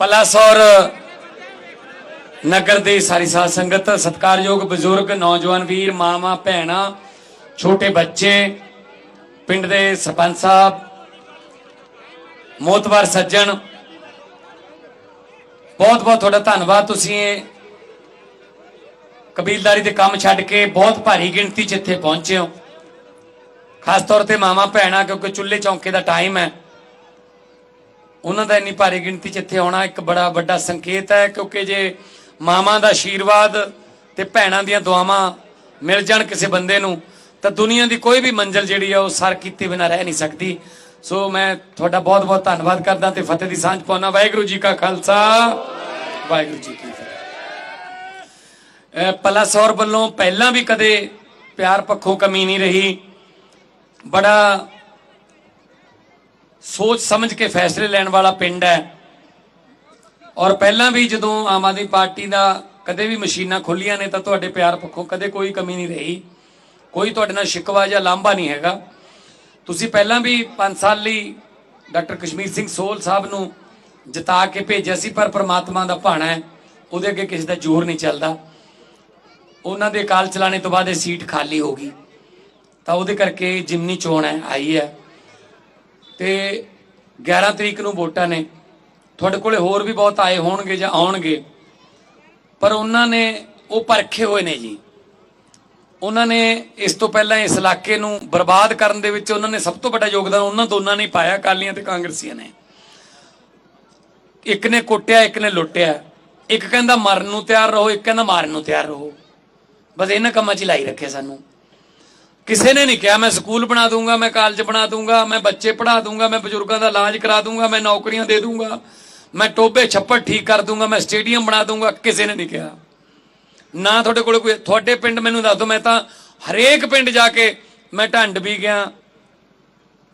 ਪਲਾਸੌਰ ਨਗਰ ਦੇ ਸਾਰੀ ਸਾਧ ਸੰਗਤ, ਸਤਿਕਾਰਯੋਗ ਬਜ਼ੁਰਗ, ਨੌਜਵਾਨ ਵੀਰ ਮਾਮਾ ਭੈਣਾ, ਛੋਟੇ ਬੱਚੇ, ਪਿੰਡ ਦੇ ਸਰਪੰਚ ਸਾਹਿਬ ਮੋਤਵਾਰ ਸੱਜਣ ਬਹੁਤ ਬਹੁਤ ਤੁਹਾਡਾ ਧੰਨਵਾਦ। ਤੁਸੀਂ ਇਹ ਕਬੀਲਦਾਰੀ ਦੇ ਕੰਮ ਛੱਡ ਕੇ ਬਹੁਤ ਭਾਰੀ ਗਿਣਤੀ 'ਚ ਇੱਥੇ ਪਹੁੰਚੇ ਹੋ। ਖਾਸ ਤੌਰ ਤੇ ਮਾਮਾ ਭੈਣਾ, ਕਿਉਂਕਿ ਚੁੱਲ੍ਹੇ ਚੌਂਕੇ ਦਾ ਟਾਈਮ ਹੈ। ਉਹਨਾਂ ਦਾ ਇੰਨੀ ਭਾਰੀ ਗਿਣਤੀ 'ਚ ਇੱਥੇ ਆਉਣਾ ਇੱਕ ਬੜਾ ਵੱਡਾ ਸੰਕੇਤ ਹੈ, ਕਿਉਂਕਿ ਜੇ ਮਾਵਾਂ ਦਾ ਆਸ਼ੀਰਵਾਦ ਤੇ ਭੈਣਾਂ ਦੀਆਂ ਦੁਆਵਾਂ ਮਿਲ ਜਾਣ ਕਿਸੇ ਬੰਦੇ ਨੂੰ, ਤਾਂ ਦੁਨੀਆ ਦੀ ਕੋਈ ਵੀ ਮੰਜ਼ਲ ਜਿਹੜੀ ਆ ਉਹ ਸਰ ਕੀਤੇ ਬਿਨਾਂ ਰਹਿ ਨਹੀਂ ਸਕਦੀ। ਸੋ ਮੈਂ ਤੁਹਾਡਾ ਬਹੁਤ ਬਹੁਤ ਧੰਨਵਾਦ ਕਰਦਾ ਤੇ ਫਤਿਹ ਦੀ ਸਾਂਝ ਪਾਉਣਾ। ਵਾਹਿਗੁਰੂ ਜੀ ਕਾ ਖਾਲਸਾ। ਵਾਹਿਗੁਰੂ ਜੀ ਕੀ ਫਤਿਹ। ਪਲਾਸੌਰ ਵੱਲੋਂ ਪਹਿਲਾਂ ਵੀ ਕਦੇ ਪਿਆਰ ਪੱਖੋਂ ਕਮੀ ਨਹੀਂ ਰਹੀ। ਬੜਾ ਸੋਚ ਸਮਝ ਕੇ ਫੈਸਲੇ ਲੈਣ ਵਾਲਾ ਪਿੰਡ ਹੈ। ਔਰ ਪਹਿਲਾਂ ਵੀ ਜਦੋਂ ਆਮ ਆਦਮੀ ਪਾਰਟੀ ਦਾ ਕਦੇ ਵੀ ਮਸ਼ੀਨਾਂ ਖੁੱਲੀਆਂ ਨੇ ਤਾਂ ਤੁਹਾਡੇ ਪਿਆਰ ਪੱਖੋਂ ਕਦੇ ਕੋਈ ਕਮੀ ਨਹੀਂ ਰਹੀ। ਕੋਈ ਤੁਹਾਡੇ ਨਾਲ ਸ਼ਿਕਵਾ ਜਾਂ ਲਾਂਭਾ ਨਹੀਂ ਹੈਗਾ। ਤੁਸੀਂ ਪਹਿਲਾਂ ਵੀ 5 ਸਾਲ ਲਈ ਡਾਕਟਰ ਕਸ਼ਮੀਰ ਸਿੰਘ ਸੋਲ ਸਾਹਿਬ ਨੂੰ ਜਿਤਾ ਕੇ ਭੇਜਿਆ ਸੀ, ਪਰ ਪ੍ਰਮਾਤਮਾ ਦਾ ਭਾਣਾ ਹੈ, ਉਹਦੇ ਅੱਗੇ ਕਿਸੇ ਦਾ ਜ਼ੋਰ ਨਹੀਂ ਚੱਲਦਾ। ਉਹਨਾਂ ਦੇ ਕਾਲ ਚਲਾਣੇ ਤੋਂ ਬਾਅਦ ਇਹ ਸੀਟ ਖਾਲੀ ਹੋ ਗਈ। ਤਾਂ ਉਹਦੇ ਕਰਕੇ ਜਿਮਨੀ ਚੋਣ ਹੈ, ਆਈ ਹੈ। ਤੇ 11 ਤਰੀਕ ਨੂੰ ਵੋਟਾਂ ਨੇ। ਤੁਹਾਡੇ ਕੋਲੇ ਹੋਰ ਵੀ ਬਹੁਤ ਆਏ ਹੋਣਗੇ ਜਾਂ ਆਉਣਗੇ। ਪਰ ਉਹਨਾਂ ਨੇ ਉਹ ਪਰਖੇ ਹੋਏ ਨੇ ਜੀ। ਉਹਨਾਂ ਨੇ ਇਸ ਤੋਂ ਪਹਿਲਾਂ ਇਸ ਇਲਾਕੇ ਨੂੰ ਬਰਬਾਦ ਕਰਨ ਦੇ ਵਿੱਚ ਉਹਨਾਂ ਨੇ ਸਭ ਤੋਂ ਵੱਡਾ ਯੋਗਦਾਨ ਉਹਨਾਂ ਦੋਨਾਂ ਨੇ ਪਾਇਆ, ਅਕਾਲੀਆਂ ਤੇ ਕਾਂਗਰਸੀਆਂ ਨੇ। ਇੱਕ ਨੇ ਕੁੱਟਿਆ, ਇੱਕ ਨੇ ਲੁੱਟਿਆ। ਇੱਕ ਕਹਿੰਦਾ ਮਰਨ ਨੂੰ ਤਿਆਰ ਰਹੋ, ਇੱਕ ਕਹਿੰਦਾ ਮਾਰਨ ਨੂੰ ਤਿਆਰ ਰਹੋ। ਬਸ ਇਹਨਾਂ ਕੰਮਾਂ 'ਚ ਲਾਈ ਰੱਖਿਆ ਸਾਨੂੰ। ਕਿਸੇ ਨੇ ਨਹੀਂ ਕਿਹਾ, ਮੈਂ ਸਕੂਲ ਬਣਾ ਦੂੰਗਾ, ਮੈਂ ਕਾਲਜ ਬਣਾ ਦੂੰਗਾ, ਮੈਂ ਬੱਚੇ ਪੜ੍ਹਾ ਦੂੰਗਾ, ਮੈਂ ਬਜ਼ੁਰਗਾਂ ਦਾ ਇਲਾਜ ਕਰਾ ਦੂੰਗਾ, ਮੈਂ ਨੌਕਰੀਆਂ ਦੇ ਦੂੰਗਾ, ਮੈਂ ਟੋਬੇ ਛੱਪੜ ਠੀਕ ਕਰ ਦੂੰਗਾ, ਮੈਂ ਸਟੇਡੀਅਮ ਬਣਾ ਦੂੰਗਾ, ਕਿਸੇ ਨੇ ਨਹੀਂ ਕਿਹਾ। ਨਾ ਤੁਹਾਡੇ ਕੋਲ ਕੋਈ, ਤੁਹਾਡੇ ਪਿੰਡ ਮੈਨੂੰ ਦੱਸ ਦਿਓ, ਮੈਂ ਤਾਂ ਹਰੇਕ ਪਿੰਡ ਜਾ ਕੇ ਮੈਂ ਢੰਡ ਵੀ ਗਿਆ,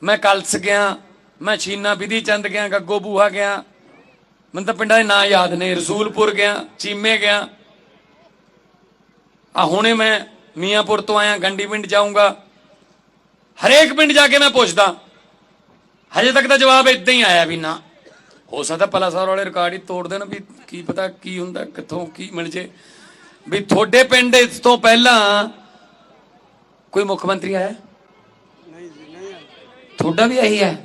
ਮੈਂ ਕਲਸ ਗਿਆ, ਮੈਂ ਛੀਨਾ ਵਿਧੀ ਚੰਦ ਗਿਆ, ਗੱਗੋ ਬੂਹਾ ਗਿਆ, ਮੈਨੂੰ ਤਾਂ ਪਿੰਡਾਂ ਦੇ ਨਾਂ ਯਾਦ ਨੇ, ਰਸੂਲਪੁਰ ਗਿਆ, ਚੀਮੇ ਗਿਆ। ਆ ਹੁਣੇ ਮੈਂ ਮੀਆਂਪੁਰ ਤੋਂ ਆਇਆ ਗੰਡੀ ਪਿੰਡ ਜਾਊਂਗਾ। ਹਰੇਕ ਪਿੰਡ ਜਾ ਕੇ ਮੈਂ ਪੁੱਛਦਾ। ਹਜੇ ਤੱਕ ਤਾਂ ਜਵਾਬ ਇਦਾਂ ਹੀ ਆਇਆ ਵੀ ਨਾ। ਹੋ ਸਕਦਾ ਪਲਾਸੌਰ ਵਾਲੇ ਰਿਕਾਰਡ ਹੀ ਤੋੜ ਦੇਣ ਵੀ ਕੀ ਪਤਾ ਕੀ ਹੁੰਦਾ, ਕਿੱਥੋਂ ਕੀ ਮਿਲ ਜੇ। ਵੀ ਤੁਹਾਡੇ ਪਿੰਡ ਇਸ ਤੋਂ ਪਹਿਲਾਂ ਕੋਈ ਮੁੱਖ ਮੰਤਰੀ ਆਇਆ? ਤੁਹਾਡਾ ਵੀ ਇਹੀ ਹੈ?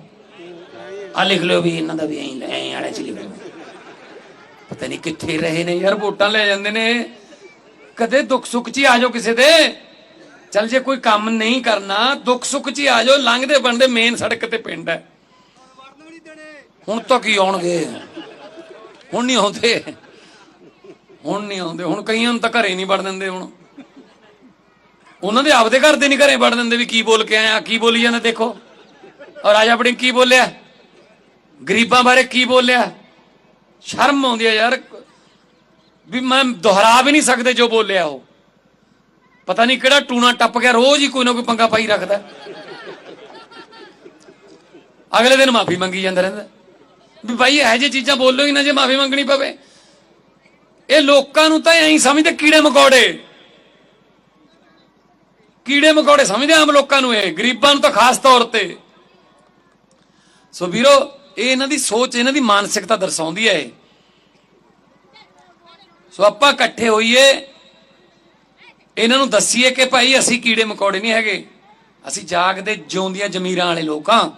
ਆ ਲਿਖ ਲਿਓ ਵੀ ਇਹਨਾਂ ਦਾ ਵੀ ਐਂ ਐਂ ਵਾਲੇ ਚ ਲਿਖ ਪਤਾ ਨਹੀਂ ਕਿੱਥੇ ਰਹੇ ਨੇ ਯਾਰ, ਵੋਟਾਂ ਲੈ ਜਾਂਦੇ ਨੇ। ਕਦੇ ਦੁੱਖ ਸੁੱਖ 'ਚ ਹੀ ਆ ਜਾਓ ਕਿਸੇ ਦੇ। ਚੱਲ ਜੇ ਕੋਈ ਕੰਮ ਨਹੀਂ ਕਰਨਾ, ਦੁੱਖ ਸੁੱਖ 'ਚ ਆ ਜਾਓ, ਲੰਘਦੇ ਬਣਦੇ ਮੇਨ ਸੜਕ ਤੇ ਪਿੰਡ ਹੈ। ਹੁਣ ਤਾਂ ਕੀ ਆਉਣਗੇ? ਹੁਣ ਨਹੀਂ ਆਉਂਦੇ। ਹੁਣ ਨਹੀਂ ਆਉਂਦੇ। ਹੁਣ ਕਈਆਂ ਨੂੰ ਤਾਂ ਘਰੇ ਨਹੀਂ ਵੜ ਦਿੰਦੇ ਹੁਣ। ਉਹਨਾਂ ਦੇ ਆਪਦੇ ਘਰ ਦੇ ਨਹੀਂ ਘਰੇ ਵੜ ਦਿੰਦੇ ਵੀ ਕੀ ਬੋਲ ਕੇ ਆਇਆ, ਕੀ ਬੋਲੀ ਜਾਂਦਾ ਦੇਖੋ। ਔਰ ਰਾਜਾ ਬੜਿੰਗ ਕੀ ਬੋਲਿਆ? ਗਰੀਬਾਂ ਬਾਰੇ ਕੀ ਬੋਲਿਆ? ਸ਼ਰਮ ਆਉਂਦੀ ਹੈ ਯਾਰ। ਵੀ ਮੈਂ ਦੁਹਰਾ ਵੀ ਨਹੀਂ ਸਕਦੇ ਜੋ ਬੋਲਿਆ ਉਹ। ਪਤਾ ਨਹੀਂ ਕਿਹੜਾ ਟੂਣਾ ਟੱਪ ਗਿਆ, ਰੋਜ਼ ਹੀ ਕੋਈ ਨਾ ਕੋਈ ਪੰਗਾ ਪਾਈ ਰੱਖਦਾ। ਅਗਲੇ ਦਿਨ ਮਾਫੀ ਮੰਗੀ ਜਾਂਦਾ ਰਹਿੰਦਾ। ਵੀ ਭਾਈ ਇਹੋ ਜਿਹੀ ਚੀਜ਼ਾਂ ਬੋਲੋ ਹੀ ਨਾ ਜੇ ਮਾਫੀ ਮੰਗਣੀ ਪਵੇ। ਇਹ ਲੋਕਾਂ ਨੂੰ ਤਾਂ ਐਂ ਸਮਝਦੇ ਕੀੜੇ ਮਕੌੜੇ। ਕੀੜੇ ਮਕੌੜੇ ਸਮਝਦੇ ਆਮ ਲੋਕਾਂ ਨੂੰ ਇਹ, ਗਰੀਬਾਂ ਨੂੰ ਤਾਂ ਖਾਸ ਤੌਰ ਤੇ। ਸੋ ਵੀਰੋ, ਇਹ ਇਹਨਾਂ ਦੀ ਸੋਚ, ਇਹਨਾਂ ਦੀ ਮਾਨਸਿਕਤਾ ਦਰਸਾਉਂਦੀ ਹੈ ਇਹ। ਸੋ ਆਪਾਂ ਇਕੱਠੇ ਹੋਈਏ। ਇਹਨਾਂ ਨੂੰ ਦੱਸੀਏ ਕਿ ਭਾਈ ਅਸੀਂ ਕੀੜੇ ਮਕੌੜੇ ਨਹੀਂ ਹੈਗੇ। ਅਸੀਂ ਜਾਗਦੇ ਜਿਉਂਦੀਆਂ ਜ਼ਮੀਰਾਂ ਵਾਲੇ ਲੋਕ ਲੋਕਾਂ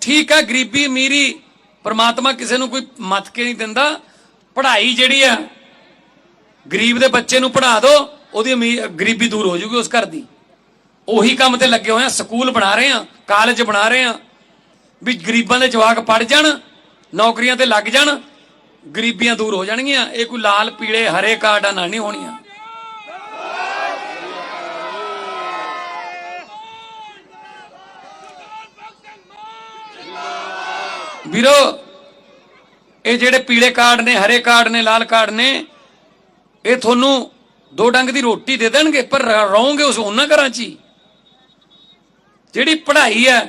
ਠੀਕ ਆ, ਗਰੀਬੀ ਅਮੀਰੀ ਪਰਮਾਤਮਾ ਕਿਸੇ ਨੂੰ ਕੋਈ ਮਤ ਕੇ ਨਹੀਂ ਦਿੰਦਾ। ਪੜ੍ਹਾਈ ਜਿਹੜੀ ਆ, ਗਰੀਬ ਦੇ ਬੱਚੇ ਨੂੰ ਪੜ੍ਹਾ ਦਿਓ ਉਹਦੀ ਅਮੀ- ਗਰੀਬੀ ਦੂਰ ਹੋ ਜੂਗੀ ਉਸ ਘਰ ਦੀ। ਉਹੀ ਕੰਮ ਤੇ ਲੱਗੇ ਹੋਏ ਆ, ਸਕੂਲ ਬਣਾ ਰਹੇ ਆ, ਕਾਲਜ ਬਣਾ ਰਹੇ ਆ। ਵੀ ਗਰੀਬਾਂ ਦੇ ਜਵਾਕ ਪੜ ਜਾਣ, ਨੌਕਰੀਆਂ ਤੇ ਲੱਗ ਜਾਣ ਗਰੀਬੀਆਂ ਦੂਰ ਹੋ ਜਾਣਗੀਆਂ, ਇਹ ਕੋਈ ਲਾਲ, ਪੀਲੇ, ਹਰੇ ਕਾਰਡਾਂ ਨਾਲ ਨਹੀਂ ਹੋਣੀਆਂ। ਵੀਰੋ, ਇਹ ਜਿਹੜੇ ਪੀਲੇ ਕਾਰਡ ਨੇ, ਹਰੇ ਕਾਰਡ ਨੇ, ਲਾਲ ਕਾਰਡ ਨੇ, ਇਹ ਤੁਹਾਨੂੰ ਦੋ ਡੰਗ ਦੀ ਰੋਟੀ ਦੇ ਦੇਣਗੇ, ਪਰ ਰਹੋਗੇ ਉਸ ਉਹਨਾਂ ਘਰਾਂ 'ਚ ਹੀ। ਜਿਹੜੀ ਪੜ੍ਹਾਈ ਹੈ,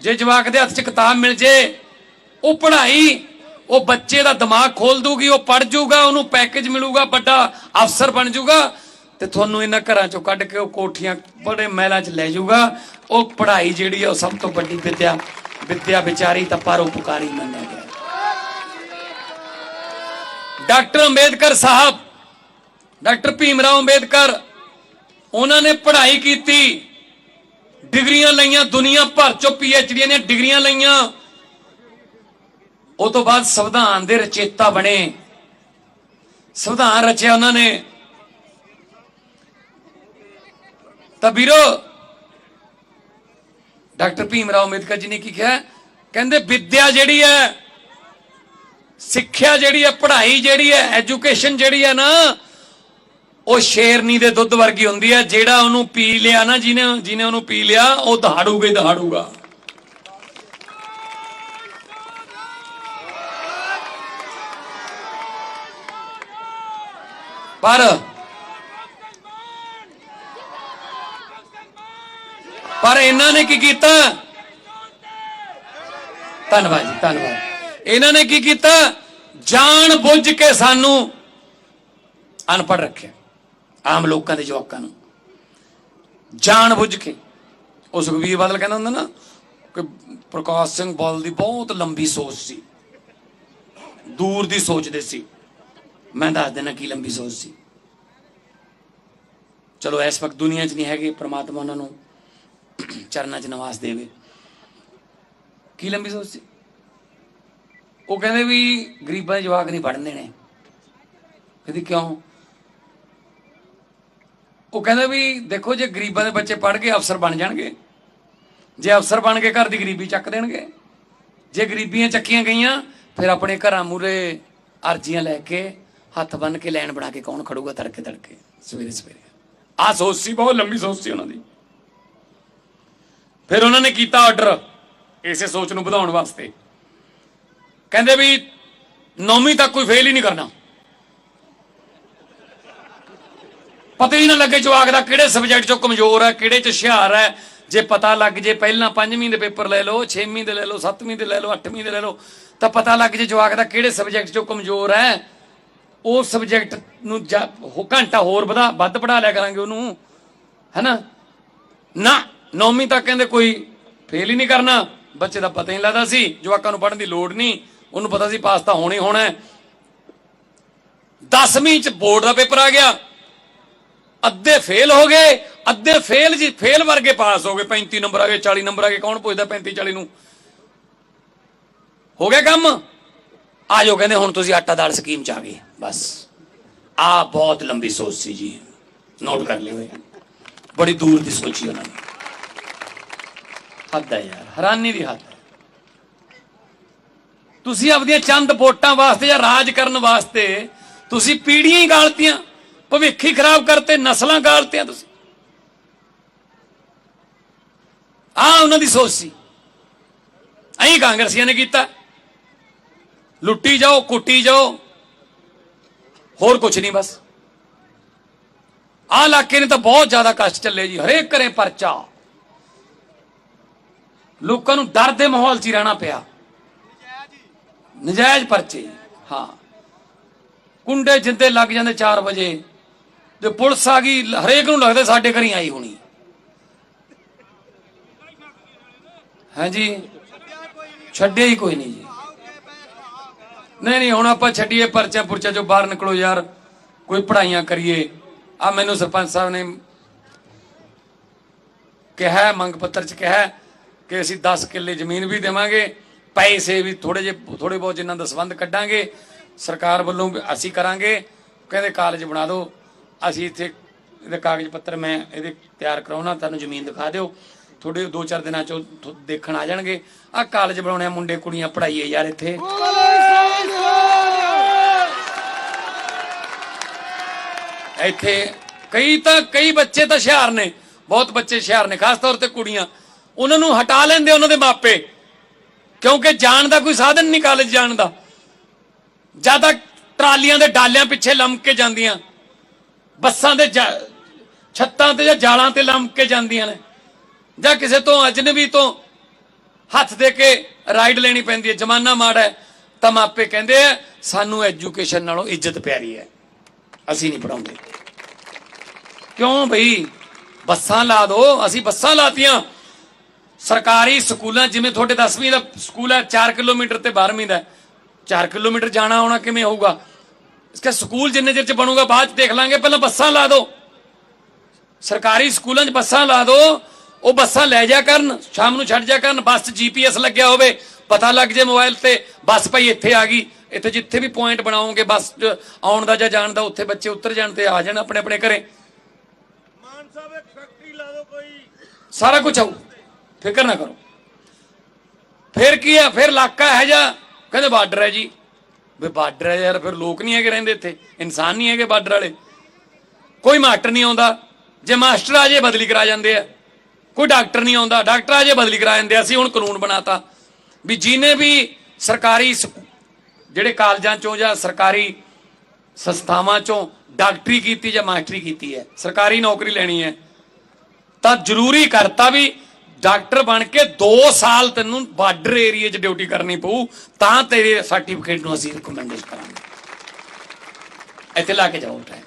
ਜੇ ਜਵਾਕ ਦੇ ਹੱਥ 'ਚ ਕਿਤਾਬ ਮਿਲ ਜੇ, ਉਹ ਪੜ੍ਹਾਈ ਉਹ ਬੱਚੇ ਦਾ ਦਿਮਾਗ ਖੋਲ ਦੂਗੀ, ਉਹ ਪੜ ਜਾਊਗਾ ਉਹਨੂੰ ਪੈਕੇਜ ਮਿਲੂਗਾ, ਵੱਡਾ ਅਫਸਰ ਬਣ ਜਾਊਗਾ ਤੇ ਤੁਹਾਨੂੰ ਇਹਨਾਂ ਘਰਾਂ 'ਚੋਂ ਕੱਢ ਕੇ ਉਹ ਕੋਠੀਆਂ ਬੜੇ ਮਹਿਲਾਂ 'ਚ ਲੈ ਜਾਊਗਾ ਉਹ ਪੜ੍ਹਾਈ ਜਿਹੜੀ ਹੈ ਉਹ ਸਭ ਤੋਂ ਵੱਡੀ ਵਿਦਿਆ ਵਿਦਿਆ ਵਿਚਾਰੀ ਤਾਂ ਪਰਉਪਕਾਰੀ ਮੰਨਿਆ ਗਿਆ। ਡਾਕਟਰ ਅੰਬੇਦਕਰ ਸਾਹਿਬ, ਡਾਕਟਰ ਭੀਮ ਰਾਓ ਅੰਬੇਦਕਰ, ਉਹਨਾਂ ਨੇ ਪੜ੍ਹਾਈ ਕੀਤੀ, ਡਿਗਰੀਆਂ ਲਈਆਂ, ਦੁਨੀਆ ਭਰ ਚੋਂ ਪੀਐਚਡੀ ਦੀਆਂ ਡਿਗਰੀਆਂ ਲਈਆਂ। ਉਹ ਤੋਂ ਬਾਅਦ ਸੰਵਿਧਾਨ ਦੇ ਰਚੇਤਾ ਬਣੇ। ਸੰਵਿਧਾਨ ਰਚਿਆ ਉਹਨਾਂ ਨੇ। ਤਾਂ ਵੀਰੋ, ਡਾਕਟਰ ਭੀਮ ਰਾਓ ਅੰਬੇਦਕਰ ਜੀ ਨੇ ਕੀ ਕਿਹਾ? ਕਹਿੰਦੇ ਵਿੱਦਿਆ ਜਿਹੜੀ ਹੈ, ਸਿੱਖਿਆ ਜਿਹੜੀ ਹੈ, ਪੜ੍ਹਾਈ ਜਿਹੜੀ ਹੈ, ਐਜੂਕੇਸ਼ਨ ਜਿਹੜੀ ਹੈ ਨਾ, ਉਹ ਸ਼ੇਰਨੀ ਦੇ ਦੁੱਧ ਵਰਗੀ ਹੁੰਦੀ ਹੈ। ਜਿਹੜਾ ਉਹਨੂੰ ਪੀ ਲਿਆ ਨਾ, ਜਿਹਨੇ ਜਿਹਨੇ ਉਹਨੂੰ ਪੀ ਲਿਆ, ਉਹ ਦਹਾੜੂਗਾ ਹੀ ਦਹਾੜੂਗਾ। ਪਰ ਪਰ ਇਹਨਾਂ ਨੇ ਕੀ ਕੀਤਾ? ਧੰਨਵਾਦ ਜੀ, ਧੰਨਵਾਦ। ਇਹਨਾਂ ਨੇ ਕੀ ਕੀਤਾ? ਜਾਣ ਬੁੱਝ ਕੇ ਸਾਨੂੰ ਅਨਪੜ੍ਹ ਰੱਖਿਆ, ਆਮ ਲੋਕਾਂ ਦੇ ਜਵਾਕਾਂ ਨੂੰ। ਜਾਣ ਬੁੱਝ ਕੇ। ਉਹ ਸੁਖਬੀਰ ਬਾਦਲ ਕਹਿੰਦਾ ਹੁੰਦਾ ਨਾ ਕਿ ਪ੍ਰਕਾਸ਼ ਸਿੰਘ ਬਾਦਲ ਦੀ ਬਹੁਤ ਲੰਬੀ ਸੋਚ ਸੀ। ਦੂਰ ਦੀ ਸੋਚਦੇ ਸੀ। ਮੈਂ ਦੱਸ ਦੇਣਾ ਕੀ ਲੰਬੀ ਸੋਚ ਸੀ। ਚਲੋ ਇਸ ਵਕਤ ਦੁਨੀਆ 'ਚ ਨਹੀਂ ਹੈਗੇ, ਪ੍ਰਮਾਤਮਾ ਉਹਨਾਂ ਨੂੰ ਚਰਨਾਂ 'ਚ ਨਿਵਾਸ ਦੇਵੇ। ਕੀ ਲੰਬੀ ਸੋਚ ਸੀ? ਉਹ ਕਹਿੰਦੇ ਵੀ ਗਰੀਬਾਂ ਦੇ ਜਵਾਕ ਨਹੀਂ ਪੜ੍ਹਨ ਦੇਣੇ। ਕਹਿੰਦੀ ਕਿਉਂ? ਉਹ ਕਹਿੰਦੇ ਵੀ ਦੇਖੋ ਜੇ ਗਰੀਬਾਂ ਦੇ ਬੱਚੇ ਪੜ੍ਹ ਕੇ ਅਫਸਰ ਬਣ ਜਾਣਗੇ, ਜੇ ਅਫਸਰ ਬਣ ਕੇ ਘਰ ਦੀ ਗਰੀਬੀ ਚੱਕ ਦੇਣਗੇ, ਜੇ ਗਰੀਬੀਆਂ ਚੱਕੀਆਂ ਗਈਆਂ, ਫਿਰ ਆਪਣੇ ਘਰਾਂ ਮੂਰੇ ਅਰਜ਼ੀਆਂ ਲੈ ਕੇ ਹੱਥ ਬੰਨ ਕੇ ਲੈਣ ਬਣਾ ਕੇ ਕੌਣ ਖੜੂਗਾ ਤੜਕੇ ਤੜਕੇ, ਸਵੇਰੇ ਸਵੇਰੇ। ਆ ਸੋਚ ਸੀ ਬਹੁਤ ਲੰਬੀ ਸੋਚ ਸੀ ਉਹਨਾਂ ਦੀ। ਫਿਰ ਉਹਨਾਂ ਨੇ ਕੀਤਾ ਆਰਡਰ ਇਸੇ ਸੋਚ ਨੂੰ ਵਧਾਉਣ ਵਾਸਤੇ। ਕਹਿੰਦੇ ਵੀ ਨੌਵੀਂ ਤੱਕ ਕੋਈ ਫੇਲ ਹੀ ਨਹੀਂ ਕਰਨਾ। ਪਤਾ ਹੀ ਨਾ ਲੱਗੇ ਜਵਾਕ ਦਾ ਕਿਹੜੇ ਸਬਜੈਕਟ ਚੋਂ ਕਮਜ਼ੋਰ ਹੈ, ਕਿਹੜੇ ਚ ਹੁਸ਼ਿਆਰ ਹੈ। ਜੇ ਪਤਾ ਲੱਗ ਜੇ ਪਹਿਲਾਂ ਪੰਜਵੀਂ ਦੇ ਪੇਪਰ ਲੈ ਲਓ 6ਵੀਂ ਦੇ ਲੈ ਲਓ 7ਵੀਂ ਦੇ ਲੈ ਲਓ 8ਵੀਂ ਦੇ ਲੈ ਲਓ, ਤਾਂ ਪਤਾ ਲੱਗ ਜੇ ਜਵਾਕ ਦਾ ਕਿਹੜੇ ਸਬਜੈਕਟ ਚੋਂ ਕਮਜ਼ੋਰ ਹੈ। ਉਹ ਸਬਜੈਕਟ ਨੂੰ ਜਾ- ਘੰਟਾ ਹੋਰ ਵਧਾ ਵੱਧ ਪੜਾ ਲਿਆ ਕਰਾਂਗੇ ਉਹਨੂੰ। ਹੈਨਾ? ਨਾ, ਨੌਵੀਂ ਤੱਕ ਕਹਿੰਦੇ ਕੋਈ ਫੇਲ ਹੀ ਨਹੀਂ ਕਰਨਾ। ਬੱਚੇ ਦਾ ਪਤਾ ਹੀ ਲੱਗਦਾ ਸੀ। ਜਵਾਕਾਂ ਨੂੰ ਪੜਨ ਦੀ ਲੋੜ ਨਹੀਂ। ਉਹਨੂੰ ਪਤਾ ਸੀ ਪਾਸ ਤਾਂ ਹੋਣਾ ਹੀ ਹੋਣਾ ਹੈ। 10ਵੀਂ ਚ ਬੋਰਡ ਦਾ ਪੇਪਰ ਆ ਗਿਆ। ਅੱਧੇ ਫੇਲ ਹੋ ਗਏ। ਅੱਧੇ ਫੇਲ ਜੀ ਫੇਲ ਵਰਗੇ ਪਾਸ ਹੋ ਗਏ। 35 ਨੰਬਰ ਆ ਗਏ 40 ਨੰਬਰ ਆ ਗਏ। ਕੌਣ ਪੁੱਛਦਾ 35 40 ਨੂੰ? ਹੋ ਗਿਆ ਕੰਮ? ਆ ਜਾਓ, ਕਹਿੰਦੇ ਹੁਣ ਤੁਸੀਂ ਆਟਾ ਦਾਲ ਸਕੀਮ ਚ ਆ ਗਏ। ਬਸ। ਆ ਬਹੁਤ ਲੰਬੀ ਸੋਚ ਸੀ ਜੀ। ਨੋਟ ਕਰ ਲਿਓ ਬੜੀ ਦੂਰ ਦੀ ਸੋਚੀ ਉਹਨਾਂ ਨੇ। ਹੱਦ ਹੈ ਯਾਰ, ਹੈਰਾਨੀ ਦੀ ਹੱਦ ਹੈ। ਤੁਸੀਂ ਆਪਣੀਆਂ ਚੰਦ ਵੋਟਾਂ ਵਾਸਤੇ ਜਾਂ ਰਾਜ ਕਰਨ ਵਾਸਤੇ ਤੁਸੀਂ ਪੀੜੀਆਂ ਹੀ ਗਾਲਤੀਆਂ, ਭਵਿੱਖ ਹੀ ਖਰਾਬ ਕਰਤੇ, ਨਸਲਾਂ ਗਾਲਤੀਆਂ ਤੁਸੀਂ। ਆ ਉਹਨਾਂ ਦੀ ਸੋਚ ਸੀ। ਐਂ ਕਾਂਗਰਸੀਆਂ ਨੇ ਕੀਤਾ। ਲੁੱਟੀ ਜਾਓ, ਕੁੱਟੀ ਜਾਓ ਹੋਰ ਕੁਝ ਨਹੀਂ ਬਸ। ਆ ਇਲਾਕੇ ਨੇ ਤਾਂ ਬਹੁਤ ਜ਼ਿਆਦਾ ਕਸ਼ਟ ਚੱਲੇ ਜੀ, ਹਰੇਕ ਘਰੇ ਪਰਚਾ। ਲੋਕਾਂ ਨੂੰ ਡਰ ਦੇ ਮਾਹੌਲ 'ਚ ਹੀ ਰਹਿਣਾ ਪਿਆ। ਨਜਾਇਜ਼ ਪਰਚੇ, ਹਾਂ। ਕੁੰਡੇ ਜਿੰਦੇ ਲੱਗ ਜਾਂਦੇ 4 ਵਜੇ, ਤੇ ਪੁਲਿਸ ਆ ਗਈ, ਹਰੇਕ ਨੂੰ ਲੱਗਦਾ ਸਾਡੇ ਘਰੀ ਆਈ ਹੋਣੀ। ਹਾਂਜੀ। ਛੱਡਿਆ ਹੀ ਕੋਈ ਨਹੀਂ ਜੀ। ਨਹੀਂ ਨਹੀਂ, ਹੁਣ ਆਪਾਂ ਛੱਡੀਏ ਪਰਚਾ ਪੁਰਚਾ ਜੋ ਬਾਹਰ ਨਿਕਲੋ ਯਾਰ, ਕੋਈ ਪੜਾਈਆਂ ਕਰੀਏ। ਆ ਮੈਨੂੰ ਸਰਪੰਚ ਸਾਹਿਬ ਨੇ ਕਿਹਾ, ਮੰਗ ਪੱਤਰ ਚ ਕਿਹਾ ਕਿ ਅਸੀਂ 10 ਕਿੱਲੇ ਜ਼ਮੀਨ ਵੀ ਦੇਵਾਂਗੇ, ਪੈਸੇ ਵੀ ਥੋੜੇ ਜਿਹੇ ਥੋੜੇ ਬਹੁਤ ਜਿੰਨਾਂ ਦਾ ਸੰਬੰਧ ਕੱਢਾਂਗੇ, ਸਰਕਾਰ ਵੱਲੋਂ ਅਸੀਂ ਕਰਾਂਗੇ, ਕਹਿੰਦੇ ਕਾਲਜ ਬਣਾ ਦਿਓ। ਅਸੀਂ ਇੱਥੇ, ਇਹਦੇ ਕਾਗਜ਼ ਪੱਤਰ ਮੈਂ ਇਹਦੇ ਤਿਆਰ ਕਰਾਉਣਾ, ਤੁਹਾਨੂੰ ਜ਼ਮੀਨ ਦਿਖਾ ਦਿਓ। ਥੋੜੇ ਦੋ ਚਾਰ ਦਿਨਾਂ ਚ ਦੇਖਣ ਆ ਜਾਣਗੇ। ਆ ਕਾਲਜ ਬਣਾਉਣੇ ਆ ਮੁੰਡੇ ਕੁੜੀਆਂ ਪੜਾਈਏ ਯਾਰ ਇੱਥੇ। ਇੱਥੇ ਕਈ ਤਾਂ ਕਈ ਬੱਚੇ ਤਾਂ ਹੁਸ਼ਿਆਰ ਨੇ। ਬਹੁਤ ਬੱਚੇ ਹੁਸ਼ਿਆਰ ਨੇ, ਖਾਸ ਤੌਰ ਤੇ ਕੁੜੀਆਂ। ਉਹਨਾਂ ਨੂੰ ਹਟਾ ਲੈਂਦੇ ਉਹਨਾਂ ਦੇ ਮਾਪੇ। ਕਿਉਂਕਿ ਜਾਣ ਦਾ ਕੋਈ ਸਾਧਨ ਨਹੀਂ ਕਾਲਜ ਜਾਣ ਦਾ। ਜ਼ਿਆਦਾ ਟਰਾਲੀਆਂ ਦੇ ਡਾਲਿਆਂ ਪਿੱਛੇ ਲੰਮ ਕੇ ਜਾਂਦੀਆਂ। ਬੱਸਾਂ ਦੇ ਜਾ- ਛੱਤਾਂ ਤੇ ਜਾਂ ਜਾਲਾਂ ਤੇ ਲੰਮ ਕੇ ਜਾਂਦੀਆਂ ਨੇ। ਜਾਂ ਕਿਸੇ ਤੋਂ, ਅਜਨਬੀ ਤੋਂ ਹੱਥ ਦੇ ਕੇ ਰਾਈਡ ਲੈਣੀ ਪੈਂਦੀ ਹੈ। ਜਮਾਨਾ ਮਾੜਾ ਹੈ, ਤਾਂ ਮਾਪੇ ਕਹਿੰਦੇ ਆ, ਸਾਨੂੰ ਐਜੂਕੇਸ਼ਨ ਨਾਲੋਂ ਇੱਜ਼ਤ ਪਿਆਰੀ ਹੈ। ਅਸੀਂ ਨਹੀਂ ਪੜਾਉਂਦੇ ਕਿਉਂ ਭਈ ਬੱਸਾਂ ਲਾ ਦੋ, ਅਸੀਂ ਬੱਸਾਂ ਲਾਤੀਆਂ। ਸਰਕਾਰੀ ਸਕੂਲਾਂ, ਜਿਵੇਂ ਤੁਹਾਡੇ 10ਵੀਂ ਦਾ ਸਕੂਲ ਹੈ 4 ਕਿਲੋਮੀਟਰ ਤੇ 12ਵੀਂ ਦਾ 4 ਕਿਲੋਮੀਟਰ ਜਾਣਾ ਆਉਣਾ ਕਿਵੇਂ ਹੋਊਗਾ? ਇਸਕਾ ਸਕੂਲ ਜਿੰਨੇ ਚਿਰ ਚ ਬਣੂਗਾ, ਬਾਅਦ ਚ ਦੇਖ ਲਾਂਗੇ, ਪਹਿਲਾਂ ਬੱਸਾਂ ਲਾ ਦਿਓ ਸਰਕਾਰੀ ਸਕੂਲਾਂ 'ਚ ਬੱਸਾਂ ਲਾ ਦਿਓ ਉਹ ਬੱਸਾਂ ਲੈ ਜਾ ਕਰਨ ਸ਼ਾਮ ਨੂੰ ਛੱਡ ਜਾ ਕਰਨ ਬੱਸ 'ਚ ਜੀਪੀਐਸ ਲੱਗਿਆ ਹੋਵੇ ਪਤਾ ਲੱਗ ਜੇ ਮੋਬਾਈਲ ਤੇ ਬੱਸ ਭਾਈ ਇੱਥੇ ਆ ਗਈ ਇੱਥੇ ਜਿੱਥੇ ਵੀ ਪੁਆਇੰਟ ਬਣਾਓਗੇ ਬੱਸ ਆਉਣ ਦਾ ਜਾਂ ਜਾਣ ਦਾ ਉੱਥੇ ਬੱਚੇ ਉਤਰ ਜਾਣ ਤੇ ਆ ਜਾਣ ਆਪਣੇ ਆਪਣੇ ਘਰੇ। ਮਾਨ ਸਾਹਿਬ ਇੱਕ ਫੈਕਟਰੀ ਲਾ ਦਿਓ ਕੋਈ। ਸਾਰਾ ਕੁਝ ਆਊ। ਫਿਕਰ ਨਾ ਕਰੋ। ਫਿਰ ਕੀ ਹੈ ਫਿਰ ਇਲਾਕਾ ਹੈ ਜਾਂ ਕਹਿੰਦੇ ਬਾਰਡਰ ਹੈ ਜੀ। ਵੀ ਬਾਰਡਰ ਹੈ ਯਾਰ ਫਿਰ ਲੋਕ ਨਹੀਂ ਹੈਗੇ ਰਹਿੰਦੇ ਇੱਥੇ ਇਨਸਾਨ ਨਹੀਂ ਹੈਗੇ ਬਾਰਡਰ ਵਾਲੇ। ਕੋਈ ਮਾਸਟਰ ਨਹੀਂ ਆਉਂਦਾ। ਜੇ ਮਾਸਟਰ ਆ ਜੇ ਬਦਲੀ ਕਰਾ ਜਾਂਦੇ ਆ। ਕੋਈ ਡਾਕਟਰ ਨਹੀਂ ਆਉਂਦਾ। ਡਾਕਟਰ ਅਜੇ ਬਦਲੀ ਕਰਾ ਦਿੰਦੇ ਅਸੀਂ ਹੁਣ ਕਾਨੂੰਨ ਬਣਾਤਾ। ਵੀ ਜਿਹਨੇ ਵੀ ਸਰਕਾਰੀ ਸਕੂ- ਜਿਹੜੇ ਕਾਲਜਾਂ ਚੋਂ ਜਾਂ ਸਰਕਾਰੀ ਸੰਸਥਾਵਾਂ ਚੋਂ ਡਾਕਟਰੀ ਕੀਤੀ ਜਾਂ ਮਾਸਟਰੀ ਕੀਤੀ ਹੈ, ਸਰਕਾਰੀ ਨੌਕਰੀ ਲੈਣੀ ਹੈ, ਤਾਂ ਜ਼ਰੂਰੀ ਕਰਤਾ ਵੀ ਡਾਕਟਰ ਬਣ ਕੇ 2 ਸਾਲ ਤੈਨੂੰ ਬਾਰਡਰ ਏਰੀਆ 'ਚ ਡਿਊਟੀ ਕਰਨੀ ਪਊ, ਤਾਂ ਤੇਰੇ ਸਰਟੀਫਿਕੇਟ ਨੂੰ ਅਸੀਂ ਰਿਕਮੈਂਡੇਸ਼ਨ ਕਰਾਂਗੇ। ਇੱਥੇ ਲਾ ਕੇ ਜਾਓ ਟਾਈਮ।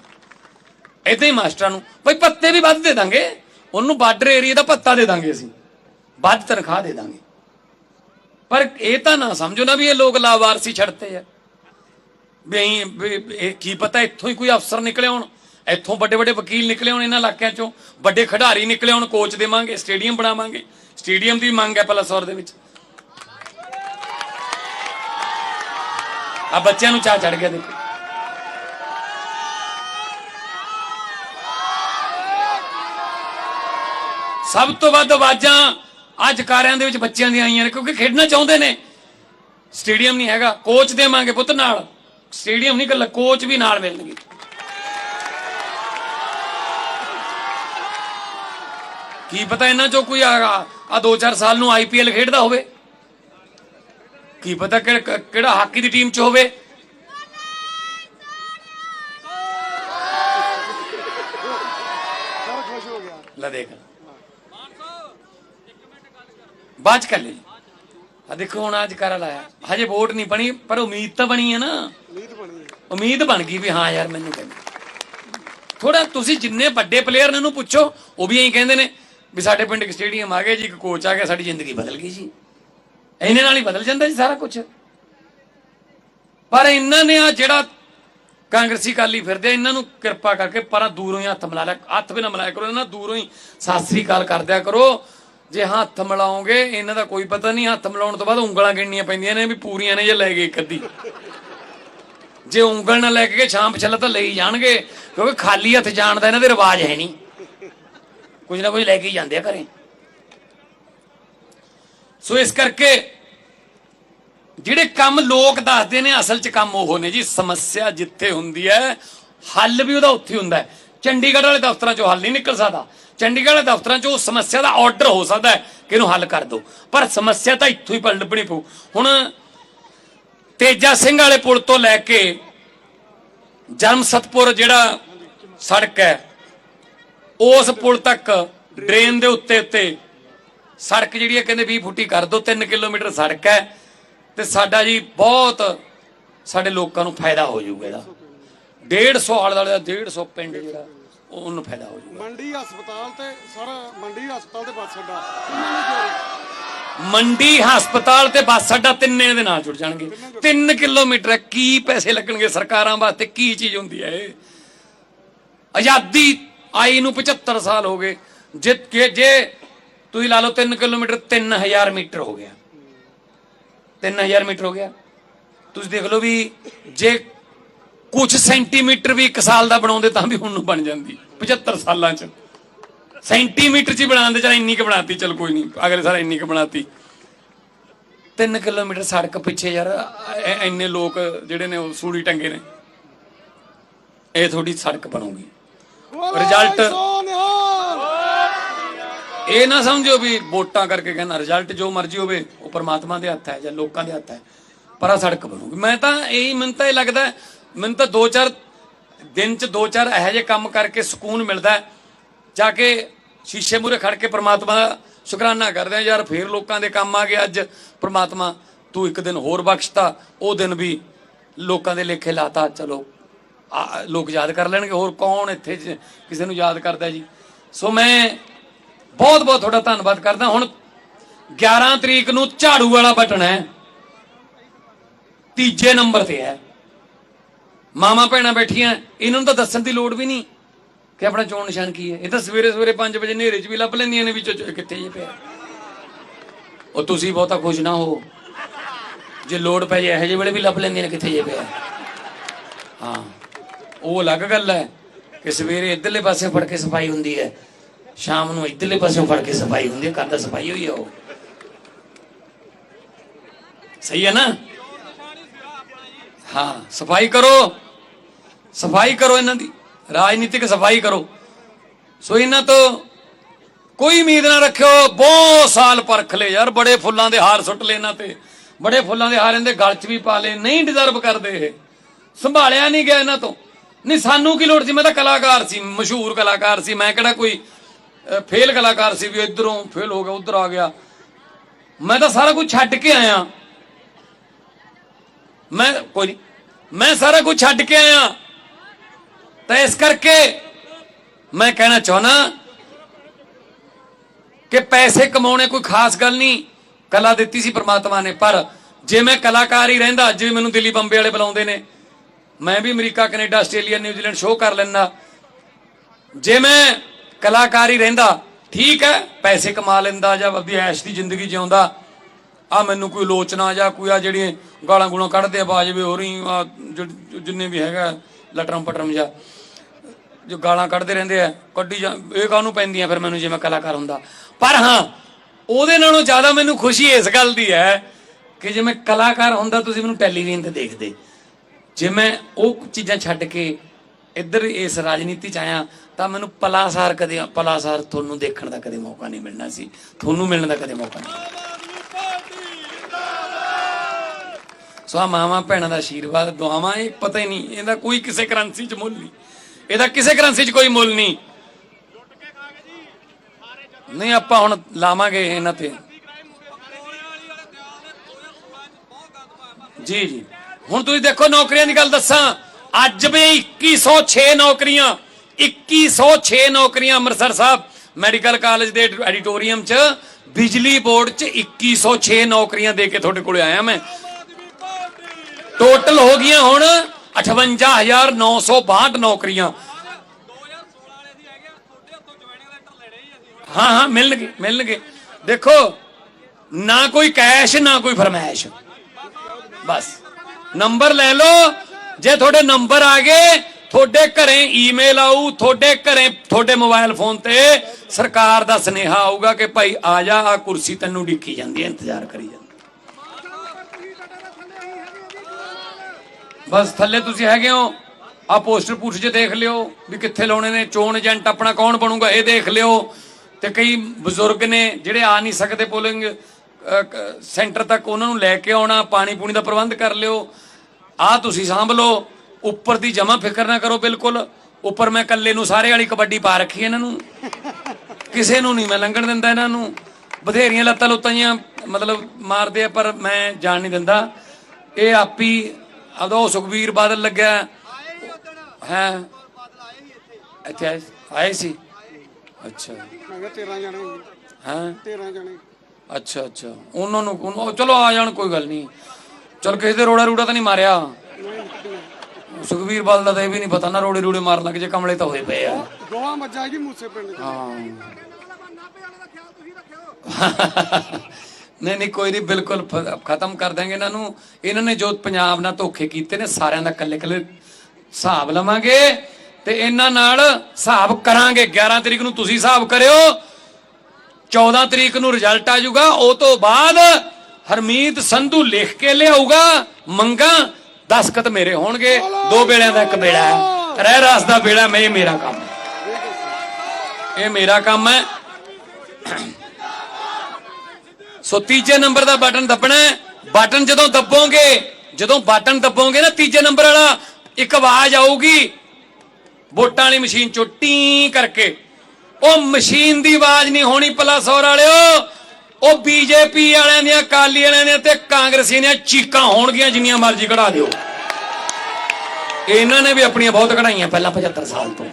ਇਦਾਂ ਹੀ ਮਾਸਟਰਾਂ ਨੂੰ, ਬਈ ਪੱਤੇ ਵੀ ਵੱਧ ਦੇ ਦਾਂਗੇ। ਉਹਨੂੰ ਬਾਰਡਰ ਏਰੀਆ ਦਾ ਪੱਤਾ ਦੇ ਦਾਂਗੇ ਅਸੀਂ। ਵੱਧ ਤਨਖਾਹ ਦੇ ਦਾਂਗੇ। ਪਰ ਇਹ ਤਾਂ ਨਾ ਸਮਝੋ ਨਾ ਵੀ ਇਹ ਲੋਕ ਲਾਵਾਰਸੀ ਛੱਡਤੇ ਆ। ਵੀ ਅਸੀਂ- ਵੀ ਇਹ ਕੀ ਪਤਾ ਇੱਥੋਂ ਹੀ ਕੋਈ ਅਫਸਰ ਨਿਕਲੇ ਹੋਣ। ਇੱਥੋਂ ਵੱਡੇ ਵੱਡੇ ਵਕੀਲ ਨਿਕਲੇ ਹੋਣ ਇਹਨਾਂ ਇਲਾਕਿਆਂ ਚੋਂ। ਵੱਡੇ ਖਿਡਾਰੀ ਨਿਕਲੇ ਹੋਣ ਕੋਚ ਦੇਵਾਂਗੇ ਸਟੇਡੀਅਮ ਬਣਾਵਾਂਗੇ। ਸਟੇਡੀਅਮ ਦੀ ਮੰਗ ਹੈ ਪਲਸੌਰ ਦੇ ਵਿੱਚ। ਆ ਬੱਚਿਆਂ ਨੂੰ ਚਾਹ ਚੜ ਗਿਆ ਦੇਖੋ। ਸਭ ਤੋਂ ਵੱਧ ਆਵਾਜ਼ਾਂ ਅੱਜ ਕਾਰਿਆਂ ਦੇ ਵਿੱਚ ਬੱਚਿਆਂ ਦੀਆਂ ਆਈਆਂ ਨੇ, ਕਿਉਂਕਿ ਖੇਡਣਾ ਚਾਹੁੰਦੇ ਨੇ। ਸਟੇਡੀਅਮ ਨਹੀਂ ਹੈਗਾ ਕੋਚ ਦੇਵਾਂਗੇ ਪੁੱਤ ਨਾਲ। ਸਟੇਡੀਅਮ ਨਹੀਂ ਕੱਲਾ ਕੋਚ ਵੀ ਨਾਲ ਮਿਲਣਗੇ। ਕੀ ਪਤਾ ਇਹਨਾਂ ਚੋਂ ਕੋਈ ਆ ਆ 2-4 ਸਾਲ ਨੂੰ ਆਈਪੀਐਲ ਖੇਡਦਾ ਹੋਵੇ। ਕੀ ਪਤਾ ਕਿਹੜਾ ਹਾਕੀ ਦੀ ਟੀਮ ਚ ਹੋਵੇ। ਸਾਰਾ ਲੈ ਦੇਖ। ਬਾਅਦ ਚ ਕਰ ਲਈ। ਆ ਦੇਖੋ ਹੁਣ ਅੱਜ ਕਰ ਲਾਇਆ। ਹਜੇ ਵੋਟ ਨਹੀਂ ਬਣੀ ਪਰ ਉਮੀਦ ਤਾਂ ਬਣੀ ਹੈ ਨਾ। ਉਮੀਦ ਬਣੀ ਹੈ। ਉਮੀਦ ਬਣ ਗਈ ਵੀ ਹਾਂ ਯਾਰ ਮੈਨੂੰ ਕਹਿੰਦੇ। ਥੋੜਾ ਤੁਸੀਂ ਜਿੰਨੇ ਵੱਡੇ ਪਲੇਅਰ ਨੇ ਉਹਨੂੰ ਪੁੱਛੋ ਉਹ ਵੀ ਐਂ ਕਹਿੰਦੇ ਨੇ ਵੀ ਸਾਡੇ ਪਿੰਡ ਇੱਕ ਸਟੇਡੀਅਮ ਆ ਗਿਆ ਜੀ ਇੱਕ ਕੋਚ ਆ ਗਿਆ ਸਾਡੀ ਜ਼ਿੰਦਗੀ ਬਦਲ ਗਈ ਜੀ। ਇਹਨੇ ਨਾਲ ਹੀ ਬਦਲ ਜਾਂਦਾ ਜੀ ਸਾਰਾ ਕੁਝ ਪਰ ਇਹਨਾਂ ਨੇ ਆ ਜਿਹੜਾ ਕਾਂਗਰਸੀ ਕਾਲੀ ਫਿਰਦੇ ਇਹਨਾਂ ਨੂੰ ਕਿਰਪਾ ਕਰਕੇ ਪਰਾਂ ਦੂਰੋਂ ਹੀ ਹੱਥ ਮਿਲਾ ਲਿਆ। ਹੱਥ ਵੀ ਨਾ ਮਿਲਾਇਆ ਕਰੋ ਇਹਨਾਂ ਦੂਰੋਂ ਹੀ ਸਤਿ ਸ੍ਰੀ ਅਕਾਲ ਕਰ ਦਿਆ ਕਰੋ। ਜੇ ਹੱਥ ਮਿਲਾਓਗੇ, ਇਹਨਾਂ ਦਾ ਕੋਈ ਪਤਾ ਨਹੀਂ, ਹੱਥ ਮਿਲਾਉਣ ਤੋਂ ਬਾਅਦ ਉਂਗਲਾਂ ਗਿਣਨੀਆਂ ਪੈਂਦੀਆਂ ਨੇ ਵੀ ਪੂਰੀਆਂ ਨੇ ਜਾਂ ਲੈ ਗਏ ਇੱਕ ਅੱਧੀ। ਜੇ ਉਂਗਲ ਨਾਲ ਲੈ ਕੇ ਸ਼ਾਮ ਪਛਲਾ ਤਾਂ ਲਈ ਜਾਣਗੇ, ਕਿਉਂਕਿ ਖਾਲੀ ਹੱਥ ਜਾਣ ਦਾ ਇਹਨਾਂ ਦੇ ਰਿਵਾਜ ਹੈ ਨਹੀਂ। ਕੁਝ ਨਾ ਕੁਝ ਲੈ ਕੇ ਜਾਂਦੇ ਆ ਘਰੇ। ਸੋ ਇਸ ਕਰਕੇ ਜਿਹੜੇ ਕੰਮ ਲੋਕ ਦੱਸਦੇ ਨੇ, ਅਸਲ 'ਚ ਕੰਮ ਉਹ ਨੇ ਜੀ, ਸਮੱਸਿਆ ਜਿੱਥੇ ਹੁੰਦੀ ਹੈ, ਹੱਲ ਵੀ ਉਹਦਾ ਉੱਥੇ ਹੁੰਦਾ ਹੈ। ਚੰਡੀਗੜ੍ਹ ਵਾਲੇ ਦਫ਼ਤਰਾਂ 'ਚੋਂ ਹੱਲ ਨਹੀਂ ਨਿਕਲ ਸਕਦਾ। ਚੰਡੀਗੜ੍ਹ ਦਫ਼ਤਰਾਂ 'ਚ ਉਹ ਸਮੱਸਿਆ ਦਾ ਆਰਡਰ ਹੋ ਸਕਦਾ ਹੈ ਕਿ ਇਹਨੂੰ ਹੱਲ ਕਰ ਦਿਓ। ਪਰ ਸਮੱਸਿਆ ਤਾਂ ਇੱਥੋਂ ਹੀ ਲੱਭਣੀ ਪਊ। ਹੁਣ ਤੇਜਾ ਸਿੰਘ ਵਾਲੇ ਪੁਲ ਤੋਂ ਲੈ ਕੇ ਜਨਮ ਸਤਪੁਰ ਜਿਹੜਾ ਸੜਕ ਹੈ, ਉਸ ਪੁਲ ਤੱਕ ਡਰੇਨ ਦੇ ਉੱਤੇ ਉੱਤੇ ਸੜਕ ਜਿਹੜੀ ਹੈ ਕਹਿੰਦੇ 20 ਫੁੱਟੀ ਕਰ ਦਿਓ। 3 ਕਿਲੋਮੀਟਰ ਸੜਕ ਹੈ ਤੇ ਸਾਡਾ ਜੀ ਬਹੁਤ ਸਾਡੇ ਲੋਕਾਂ ਨੂੰ ਫਾਇਦਾ ਹੋ ਜਾਊਗਾ ਇਹਦਾ। 150 ਆਲੇ ਦਾ 150 ਪਿੰਡ ਜਿਹੜਾ ਉਹਨੂੰ ਫਾਇਦਾ ਹੋ ਜਾਊਗਾ। ਮੰਡੀ ਹਸਪਤਾਲ ਤੇ ਸਾਰਾ ਮੰਡੀ ਹਸਪਤਾਲ ਤੇ ਬੱਸ ਅੱਡਾ। ਤਿੰਨਾਂ ਨੂੰ ਜੋੜੋ। ਮੰਡੀ ਹਸਪਤਾਲ ਤੇ ਬੱਸ ਅੱਡਾ ਤਿੰਨੇ ਦੇ ਨਾਲ ਜੁੜ ਜਾਣਗੇ। 3 ਕਿਲੋਮੀਟਰ। ਕੀ ਪੈਸੇ ਲੱਗਣਗੇ ਸਰਕਾਰਾਂ ਵਾਸਤੇ ਕੀ ਚੀਜ਼ ਹੁੰਦੀ ਹੈ ਇਹ? ਆਜ਼ਾਦੀ ਆਈ ਨੂੰ 75 ਸਾਲ ਹੋ ਗਏ। ਜੇ ਕਿ- ਜੇ ਤੁਸੀਂ ਲਾ ਲਓ 3 ਕਿਲੋਮੀਟਰ 3000 ਮੀਟਰ ਹੋ ਗਿਆ। 3000 ਮੀਟਰ ਹੋ ਗਿਆ। ਤੁਸੀਂ ਦੇਖ ਲਓ ਵੀ ਜੇ ਕੁਝ ਸੈਂਟੀਮੀਟਰ ਵੀ ਇੱਕ ਸਾਲ ਦਾ ਬਣਾਉਂਦੇ ਤਾਂ ਵੀ ਹੁਣ ਨੂੰ ਬਣ ਜਾਂਦੀ। 75 ਸਾਲਾਂ ਚ। ਸੈਂਟੀਮੀਟਰ ਚ ਬਣਾਉਂਦੇ, ਚਲ ਇੰਨੀ ਕੁ ਬਣਾਤੀ, ਚਲ ਕੋਈ ਨਹੀਂ ਅਗਲੇ ਸਾਲ ਇੰਨੀ ਕੁ ਬਣਾਤੀ। 3 ਕਿਲੋਮੀਟਰ ਸੜਕ ਪਿੱਛੇ ਯਾਰ, ਐ- ਲੋਕ ਜਿਹੜੇ ਨੇ ਉਹ ਸੂੜੀ ਟੰਗੇ ਨੇ। ਇਹ ਤੁਹਾਡੀ ਸੜਕ ਬਣੂਗੀ। ਰਿਜ਼ਲਟ- ਇਹ ਨਾ ਸਮਝੋ ਵੀ ਵੋਟਾਂ ਕਰਕੇ ਕਹਿੰਦਾ, ਰਿਜ਼ਲਟ ਜੋ ਮਰਜ਼ੀ ਹੋਵੇ, ਉਹ ਪਰਮਾਤਮਾ ਦੇ ਹੱਥ ਹੈ ਜਾਂ ਲੋਕਾਂ ਦੇ ਹੱਥ ਹੈ, ਪਰ ਆ ਸੜਕ ਬਣੂਗੀ। ਮੈਂ ਤਾਂ ਇਹੀ, ਮੈਨੂੰ ਤਾਂ ਇਹ ਲੱਗਦਾ ਮੈਨੂੰ ਤਾਂ ਦੋ ਚਾਰ ਦਿਨ ਚ ਦੋ ਚਾਰ ਇਹੋ ਜਿਹੇ ਕੰਮ ਕਰਕੇ ਸਕੂਨ ਮਿਲਦਾ ਜਾ ਕੇ ਸ਼ੀਸ਼ੇ ਮੂਰੇ ਖੜ ਕੇ ਪ੍ਰਮਾਤਮਾ ਦਾ ਸ਼ੁਕਰਾਨਾ ਕਰਦੇ ਆ ਯਾਰ ਫੇਰ ਲੋਕਾਂ ਦੇ ਕੰਮ ਆ ਗਏ ਅੱਜ। ਪ੍ਰਮਾਤਮਾ, ਤੂੰ ਇੱਕ ਦਿਨ ਹੋਰ ਬਖਸ਼ਤਾ ਉਹ ਦਿਨ ਵੀ ਲੋਕਾਂ ਦੇ ਲੇਖੇ ਲਾਤਾ। ਚਲੋ, ਆ- ਲੋਕ ਯਾਦ ਕਰ ਲੈਣਗੇ। ਹੋਰ ਕੌਣ ਇੱਥੇ ਕਿਸੇ ਨੂੰ ਯਾਦ ਕਰਦਾ ਜੀ? ਸੋ ਮੈਂ ਬਹੁਤ ਬਹੁਤ ਤੁਹਾਡਾ ਧੰਨਵਾਦ ਕਰਦਾ। ਹੁਣ 11 ਤਰੀਕ ਨੂੰ ਝਾੜੂ ਵਾਲਾ ਬਟਨ ਹੈ। ਤੀਜੇ ਨੰਬਰ ਤੇ ਹੈ। ਮਾਮਾ ਭੈਣਾਂ ਬੈਠੀਆਂ, ਇਹਨਾਂ ਨੂੰ ਤਾਂ ਦੱਸਣ ਦੀ ਲੋੜ ਵੀ ਨਹੀਂ ਕਿ ਆਪਣਾ ਚੋਣ ਨਿਸ਼ਾਨ ਕੀ ਹੈ। ਇਹ ਤਾਂ ਸਵੇਰੇ ਸਵੇਰੇ 5 ਵਜੇ ਹਨੇਰੇ 'ਚ ਵੀ ਲੱਭ ਲੈਂਦੀਆਂ ਨੇ ਵਿੱਚੋਂ ਕਿੱਥੇ ਜੇ ਪਿਆ। ਉਹ ਤੁਸੀਂ ਬਹੁਤਾ ਖੁਸ਼ ਨਾ ਹੋ। ਜੇ ਲੋੜ ਪੈ ਜਾਏ ਇਹੋ ਜਿਹੇ ਵੇਲੇ ਵੀ ਲੱਭ ਲੈਂਦੀਆਂ ਨੇ ਕਿੱਥੇ ਜੇ ਪਿਆ। ਹਾਂ, ਉਹ ਅਲੱਗ ਗੱਲ ਹੈ ਕਿ ਸਵੇਰੇ ਇਧਰਲੇ ਪਾਸੇ ਫੜ ਕੇ ਸਫ਼ਾਈ ਹੁੰਦੀ ਹੈ, ਸ਼ਾਮ ਨੂੰ ਇਧਰਲੇ ਪਾਸੇ ਫੜ ਕੇ ਸਫ਼ਾਈ ਹੁੰਦੀ ਹੈ, ਘਰ ਦਾ ਸਫ਼ਾਈ ਹੋਈ ਹੈ ਉਹ। ਸਹੀ ਹੈ ਨਾ? ਹਾਂ, ਸਫ਼ਾਈ ਕਰੋ। ਸਫ਼ਾਈ ਕਰੋ ਇਹਨਾਂ ਦੀ। ਰਾਜਨੀਤਿਕ ਸਫ਼ਾਈ ਕਰੋ। ਸੋ ਇਹਨਾਂ ਤੋਂ ਕੋਈ ਉਮੀਦ ਨਾ ਰੱਖਿਓ, ਬਹੁਤ ਸਾਲ ਪਰਖ ਲਏ ਯਾਰ, ਬੜੇ ਫੁੱਲਾਂ ਦੇ ਹਾਰ ਸੁੱਟ ਲਏ ਇਹਨਾਂ ਤੇ। ਬੜੇ ਫੁੱਲਾਂ ਦੇ ਹਾਰ ਇਹਦੇ ਗਲ 'ਚ ਵੀ ਪਾ ਲਏ, ਨਹੀਂ ਡਿਜ਼ਰਵ ਕਰਦੇ ਇਹ। ਸੰਭਾਲਿਆ ਨਹੀਂ ਗਿਆ ਇਹਨਾਂ ਤੋਂ। ਨਹੀਂ, ਸਾਨੂੰ ਕੀ ਲੋੜ ਸੀ? ਮੈਂ ਤਾਂ ਕਲਾਕਾਰ ਸੀ, ਮਸ਼ਹੂਰ ਕਲਾਕਾਰ ਸੀ। ਮੈਂ ਕਿਹੜਾ ਕੋਈ ਫੇਲ ਕਲਾਕਾਰ ਸੀ ਵੀ ਇਧਰੋਂ ਫੇਲ ਹੋ ਗਿਆ, ਉਧਰ ਆ ਗਿਆ। ਮੈਂ ਤਾਂ ਸਾਰਾ ਕੁਝ ਛੱਡ ਕੇ ਆਇਆ। ਮੈਂ ਕੋਈ ਨਹੀਂ ਮੈਂ ਸਾਰਾ ਕੁਝ ਛੱਡ ਕੇ ਆਇਆ। ਤਾਂ ਇਸ ਕਰਕੇ ਮੈਂ ਕਹਿਣਾ ਚਾਹਣਾ ਕਿ ਪੈਸੇ ਕਮਾਉਣੇ ਕੋਈ ਖਾਸ ਗੱਲ ਨਹੀਂ। ਕਲਾ ਦਿੱਤੀ ਸੀ ਪ੍ਰਮਾਤਮਾ ਨੇ, ਪਰ ਜੇ ਮੈਂ ਕਲਾਕਾਰ ਹੀ ਰਹਿੰਦਾ, ਅੱਜ ਮੈਨੂੰ ਦਿੱਲੀ ਬੰਬੇ ਵਾਲੇ ਬੁਲਾਉਂਦੇ ਨੇ। ਮੈਂ ਵੀ America, Canada, Australia New Zealand show ਕਰ ਲੈਂਦਾ। ਜੇ ਮੈਂ ਕਲਾਕਾਰ ਹੀ ਰਹਿੰਦਾ, ਠੀਕ ਹੈ, ਪੈਸੇ ਕਮਾ ਲੈਂਦਾ ਜਾਂ ਆਪਣੀ ਐਸ਼ ਦੀ ਜ਼ਿੰਦਗੀ ਜਿਉਂਦਾ ਆ ਮੈਨੂੰ ਕੋਈ ਲੋਚਨਾ ਜਾਂ ਕੋਈ ਆ ਜਿਹੜੀਆਂ ਗਾਲਾਂ ਗੂਲਾਂ ਕੱਢਦੇ ਆ, ਬਾਜ ਵੀ ਹੋ ਰਹੀ, ਆ ਜਿੰਨੇ ਵੀ ਹੈਗਾ, ਲਟਰਮ ਪਟਰਮ ਜਾਂ ਜੋ ਗਾਲਾਂ ਕੱਢਦੇ ਰਹਿੰਦੇ ਆ, ਕੱਢੀ ਜਾਂ ਇਹ ਕਾਹਨੂੰ ਪੈਂਦੀਆਂ ਫਿਰ ਮੈਨੂੰ ਜਿਵੇਂ ਕਲਾਕਾਰ ਹੁੰਦਾ। ਪਰ ਹਾਂ, ਉਹਦੇ ਨਾਲੋਂ ਜ਼ਿਆਦਾ ਮੈਨੂੰ ਖੁਸ਼ੀ ਇਸ ਗੱਲ ਦੀ ਹੈ ਕਿ ਜੇ ਮੈਂ ਕਲਾਕਾਰ ਹੁੰਦਾ ਤੁਸੀਂ ਮੈਨੂੰ ਟੈਲੀਵਿਜ਼ਨ ਤੇ ਦੇਖਦੇ। ਜੇ ਮੈਂ ਉਹ ਚੀਜ਼ਾਂ ਛੱਡ ਕੇ ਇੱਧਰ ਇਸ ਰਾਜਨੀਤੀ ਚ ਆਇਆ, ਤਾਂ ਮੈਨੂੰ ਪਲਾਸਾਰ ਕਦੇ ਪਲਾਸਾਰ ਤੁਹਾਨੂੰ ਦੇਖਣ ਦਾ ਕਦੇ ਮੌਕਾ ਨਹੀਂ ਮਿਲਣਾ ਸੀ। ਤੁਹਾਨੂੰ ਮਿਲਣ ਦਾ ਕਦੇ ਮੌਕਾ ਨਹੀਂ ਸੋ ਆ ਮਾਵਾਂ ਭੈਣਾਂ ਦਾ ਆਸ਼ੀਰਵਾਦ ਦੁਆਵਾਂ ਇਹ ਪਤਾ ਹੀ ਨਹੀਂ, ਇਹਦਾ ਕੋਈ ਕਿਸੇ ਕਰੰਸੀ 'ਚ ਮੁੱਲ ਨਹੀਂ। ਇਹਦਾ ਕਿਸੇ ਕਰੰਸੀ 'ਚ ਕੋਈ ਮੁੱਲ ਨਹੀਂ। ਨਹੀਂ, ਆਪਾਂ ਹੁਣ ਲਾਵਾਂਗੇ ਇਹਨਾਂ ਤੇ। ਜੀ ਜੀ। ਹੁਣ ਤੁਸੀਂ ਦੇਖੋ ਨੌਕਰੀਆਂ ਦੀ ਗੱਲ ਦੱਸਾਂ। ਅੱਜ ਵੀ 2106 ਨੌਕਰੀਆਂ 2106 ਨੌਕਰੀਆਂ ਅੰਮ੍ਰਿਤਸਰ ਸਾਹਿਬ ਮੈਡੀਕਲ ਕਾਲਜ ਦੇ ਐਡੀਟੋਰੀਅਮ 'ਚ, ਬਿਜਲੀ ਬੋਰਡ 'ਚ 2106 ਨੌਕਰੀਆਂ ਦੇ ਕੇ ਤੁਹਾਡੇ ਕੋਲੇ ਆਇਆ ਮੈਂ। ਟੋਟਲ ਹੋ ਗਈਆਂ ਹੁਣ 58962 ਨੌਕਰੀਆਂ। ਹਾਂ ਹਾਂ, ਮਿਲਣਗੇ ਮਿਲਣਗੇ। ਦੇਖੋ, ਨਾ ਕੋਈ ਕੈਸ਼ ਨਾ ਕੋਈ ਫਰਮਾਇਸ਼। ਬਸ। ਨੰਬਰ ਲੈ ਲਓ। ਜੇ ਤੁਹਾਡੇ ਨੰਬਰ ਆ ਗਏ, ਤੁਹਾਡੇ ਘਰੇ ਈਮੇਲ ਆਊ, ਤੁਹਾਡੇ ਘਰੇ, ਤੁਹਾਡੇ ਮੋਬਾਈਲ ਫੋਨ ਤੇ ਸਰਕਾਰ ਦਾ ਸੁਨੇਹਾ ਆਊਗਾ ਕਿ ਭਾਈ ਆ ਜਾ ਆ ਕੁਰਸੀ ਤੈਨੂੰ ਡਿੱਕੀ ਜਾਂਦੀ ਹੈ, ਇੰਤਜ਼ਾਰ ਕਰੀ ਜਾਂਦੀ ਬਸ ਥੱਲੇ ਤੁਸੀਂ ਹੈਗੇ ਹੋ। ਆ ਪੋਸਟਰ ਪੁੱਛ ਜੇ ਦੇਖ ਲਿਓ ਵੀ ਕਿੱਥੇ ਲਾਉਣੇ ਨੇ, ਚੋਣ ਏਜੰਟ ਆਪਣਾ ਕੌਣ ਬਣੂਗਾ, ਇਹ ਦੇਖ ਲਿਓ। ਤੇ ਕਈ ਬਜ਼ੁਰਗ ਨੇ ਜਿਹੜੇ ਆ ਨਹੀਂ ਸਕਦੇ ਪੋਲਿੰਗ ਸੈਂਟਰ ਤੱਕ ਉਹਨਾਂ ਨੂੰ ਲੈ ਕੇ ਆਉਣਾ, ਪਾਣੀ ਪੂਣੀ ਦਾ ਪ੍ਰਬੰਧ ਕਰ ਲਿਓ। ਆ ਤੁਸੀਂ ਸਾਂਭ ਲਓ, ਉੱਪਰ ਦੀ ਜਮਾ ਫਿਕਰ ਨਾ ਕਰੋ ਬਿਲਕੁਲ। ਉੱਪਰ ਮੈਂ ਇਕੱਲੇ ਨੂੰ ਸਾਰੇ ਵਾਲੀ ਕਬੱਡੀ ਪਾ ਰੱਖੀ ਇਹਨਾਂ ਨੂੰ। ਕਿਸੇ ਨੂੰ ਨਹੀਂ ਮੈਂ ਲੰਘਣ ਦਿੰਦਾ ਇਹਨਾਂ ਨੂੰ। ਬਥੇਰੀਆਂ ਲੱਤਾਂ ਲੁੱਤਾਂ ਜੀਆਂ ਮਤਲਬ ਮਾਰਦੇ ਆ, ਪਰ ਮੈਂ ਜਾਣ ਨਹੀਂ ਦਿੰਦਾ। ਇਹ ਆਪੀ ਆਪਦਾ ਉਹ ਸੁਖਬੀਰ ਬਾਦਲ ਲੱਗਿਆ। ਹੈ ਇੱਥੇ। ਆਏ ਆਏ ਸੀ? ਅੱਛਾ। ਮੈਂ ਕਿਹਾ 13 ਜਣੇ। ਹਾਂ? 13 ਜਣੇ। ਅੱਛਾ ਅੱਛਾ। ਉਹਨਾਂ ਨੂੰ ਉਹਨਾਂ- ਚਲੋ ਆ ਜਾਣ ਕੋਈ ਗੱਲ ਨਹੀਂ। ਚਲ ਕਿਸੇ ਦੇ ਰੋੜਾ ਰੂੜਾ ਤਾਂ ਨਹੀਂ ਮਾਰਿਆ। ਨਹੀਂ। ਸੁਖਬੀਰ ਬਾਦਲ ਦਾ ਤਾਂ ਇਹ ਵੀ ਨਹੀਂ ਪਤਾ ਨਾ ਰੋੜੇ ਰੂੜੇ ਮਾਰਨ ਲੱਗ ਜੇ ਕਮਲੇ ਤਾਂ ਹੋਏ ਪਏ ਆ। ਦੋਵਾਂ ਮੱਝਾਂ ਜੀ ਮੂਸੇ ਪਿੰਡ ਚ। ਹਾਂ। ਨਹੀਂ ਨਹੀਂ, ਕੋਈ ਨਹੀਂ, ਬਿਲਕੁਲ ਖਤਮ ਕਰ ਦਾਂਗੇ ਇਹਨਾਂ ਨੂੰ। ਇਹਨਾਂ ਨੇ ਜੋ ਪੰਜਾਬ ਨਾਲ ਧੋਖੇ ਕੀਤੇ ਨੇ, ਸਾਰਿਆਂ ਦਾ ਕੱਲੇ ਕੱਲੇ ਹਿਸਾਬ ਲਵਾਂਗੇ ਤੇ ਇਹਨਾਂ ਨਾਲ ਹਿਸਾਬ ਕਰਾਂਗੇ। 11 ਤਰੀਕ ਨੂੰ ਤੁਸੀਂ ਹਿਸਾਬ ਕਰਿਓ। 14 ਤਰੀਕ ਨੂੰ ਰਿਜ਼ਲਟ ਆ ਜਾਊਗਾ। ਉਹ ਤੋਂ ਬਾਅਦ ਹਰਮੀਤ ਸੰਧੂ ਲਿਖ ਕੇ ਲਿਆਊਗਾ। ਮੰਗਾ ਦਸਕਤ ਮੇਰੇ ਹੋਣਗੇ। ਦੋ ਬੇੜਿਆਂ ਦਾ ਇੱਕ ਬੇੜਾ ਹੈ। ਰਹਿ ਰਾਸ ਦਾ ਬੇੜਾ ਮੈਂ, ਇਹ ਮੇਰਾ ਕੰਮ ਹੈ। ਇਹ ਮੇਰਾ ਕੰਮ ਹੈ। ਸੋ ਤੀਜੇ ਨੰਬਰ ਦਾ ਬਟਨ ਦੱਬਣਾ ਹੈ। ਬਟਨ ਜਦੋਂ ਦੱਬੋਗੇ, ਜਦੋਂ ਬਟਨ ਦੱਬੋਗੇ ਨਾ ਤੀਜੇ ਨੰਬਰ ਵਾਲਾ, ਇੱਕ ਆਵਾਜ਼ ਆਊਗੀ। ਵੋਟਾਂ ਵਾਲੀ ਮਸ਼ੀਨ ਚੋਂ ਟੀ ਕਰਕੇ। ਉਹ ਮਸ਼ੀਨ ਦੀ ਆਵਾਜ਼ ਨਹੀਂ ਹੋਣੀ ਪਲੱਸ ਹੋਰ ਵਾਲਿਓ। ਉਹ ਬੀਜੇਪੀ ਵਾਲਿਆਂ ਦੀਆਂ ਕਾਲੀ ਵਾਲਿਆਂ ਦੀਆਂ ਤੇ ਕਾਂਗਰਸੀ ਦੀਆਂ ਚੀਕਾਂ ਹੋਣਗੀਆਂ ਜਿੰਨੀਆਂ ਮਰਜ਼ੀ ਕਢਾ ਦਿਓ। ਇਹਨਾਂ ਨੇ ਵੀ ਆਪਣੀਆਂ ਬਹੁਤ ਕਢਾਈਆਂ ਪਹਿਲਾਂ 75 ਸਾਲ ਤੋਂ।